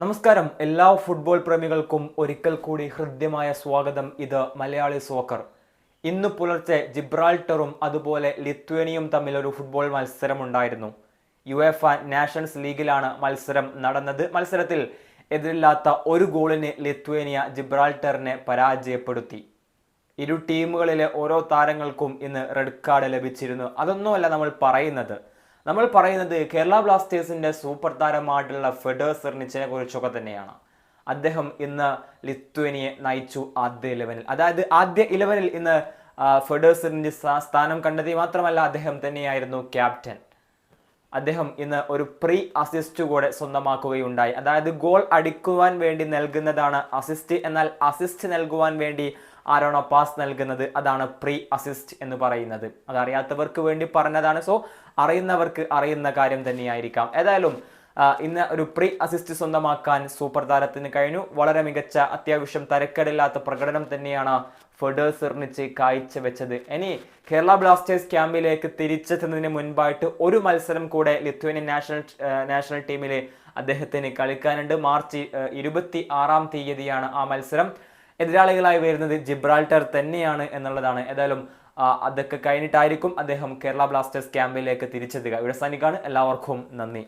നമസ്കാരം. എല്ലാ ഫുട്ബോൾ പ്രേമികൾക്കും ഒരിക്കൽ കൂടി ഹൃദ്യമായ സ്വാഗതം. ഇത് മലയാളി സോക്കർ ഇന്ന് പുലർച്ചെ ജിബ്രാൾട്ടറും അതുപോലെ ലിത്വേനിയും തമ്മിൽ ഒരു ഫുട്ബോൾ മത്സരമുണ്ടായിരുന്നു. യു എഫ നാഷൻസ് ലീഗിലാണ് മത്സരം നടന്നത്. മത്സരത്തിൽ എതിരില്ലാത്ത ഒരു ഗോളിന് ലിത്വേനിയ ജിബ്രാൾട്ടറിനെ പരാജയപ്പെടുത്തി. ഇരു ടീമുകളിലെ ഓരോ താരങ്ങൾക്കും ഇന്ന് റെഡ് കാർഡ് ലഭിച്ചിരുന്നു. അതൊന്നുമല്ല നമ്മൾ പറയുന്നത്. നമ്മൾ പറയുന്നത് കേരള ബ്ലാസ്റ്റേഴ്സിന്റെ സൂപ്പർ താരമായിട്ടുള്ള ഫെഡേഴ്സ് എർണിച്ചിനെ കുറിച്ചൊക്കെ തന്നെയാണ്. അദ്ദേഹം ഇന്ന് ലിത്വേനിയെ നയിച്ചു ആദ്യ ഇലവനിൽ അതായത് ആദ്യ ഇലവനിൽ ഇന്ന് ഫെഡേഴ്സിന്റെ സ്ഥാനം കണ്ടെത്തി മാത്രമല്ല അദ്ദേഹം തന്നെയായിരുന്നു ക്യാപ്റ്റൻ. അദ്ദേഹം ഇന്ന് ഒരു പ്രീ അസിസ്റ്റ് കൂടെ സ്വന്തമാക്കുകയുണ്ടായി. അതായത് ഗോൾ അടിക്കുവാൻ വേണ്ടി നൽകുന്നതാണ് അസിസ്റ്റ് എന്നാൽ അസിസ്റ്റ് നൽകുവാൻ വേണ്ടി ആരാണോ പാസ് നൽകുന്നത് അതാണ് പ്രീ അസിസ്റ്റ് എന്ന് പറയുന്നത്. അതറിയാത്തവർക്ക് വേണ്ടി പറഞ്ഞതാണ്. സോ അറിയുന്നവർക്ക് അറിയുന്ന കാര്യം തന്നെയായിരിക്കാം. ഏതായാലും ഇന്ന് ഒരു പ്രീ അസിസ്റ്റ് സ്വന്തമാക്കാൻ സൂപ്പർ താരത്തിന് കഴിഞ്ഞു. വളരെ മികച്ച അത്യാവശ്യം തരക്കേടില്ലാത്ത പ്രകടനം തന്നെയാണ് ഫെഡേഴ്സ് നിർമ്മിച്ച് കാഴ്ചവെച്ചത്. ഇനി കേരള ബ്ലാസ്റ്റേഴ്സ് ക്യാമ്പിലേക്ക് തിരിച്ചെത്തുന്നതിന് മുൻപായിട്ട് ഒരു മത്സരം കൂടെ ലിത്വേനിയൻ നാഷണൽ നാഷണൽ ടീമിലെ അദ്ദേഹത്തിന് കളിക്കാനുണ്ട്. മാർച്ച് ഇരുപത്തി ആറാം തീയതിയാണ് ആ മത്സരം. എതിരാളികളായി വരുന്നത് ജിബ്രാൾട്ടർ തന്നെയാണ് എന്നുള്ളതാണ്. ഏതായാലും അതൊക്കെ കഴിഞ്ഞിട്ടായിരിക്കും അദ്ദേഹം കേരള ബ്ലാസ്റ്റേഴ്സ് ക്യാമ്പിലേക്ക് തിരിച്ചെത്തുക. ഇവിടെ സൈനിക്കാണ് എല്ലാവർക്കും നന്ദി.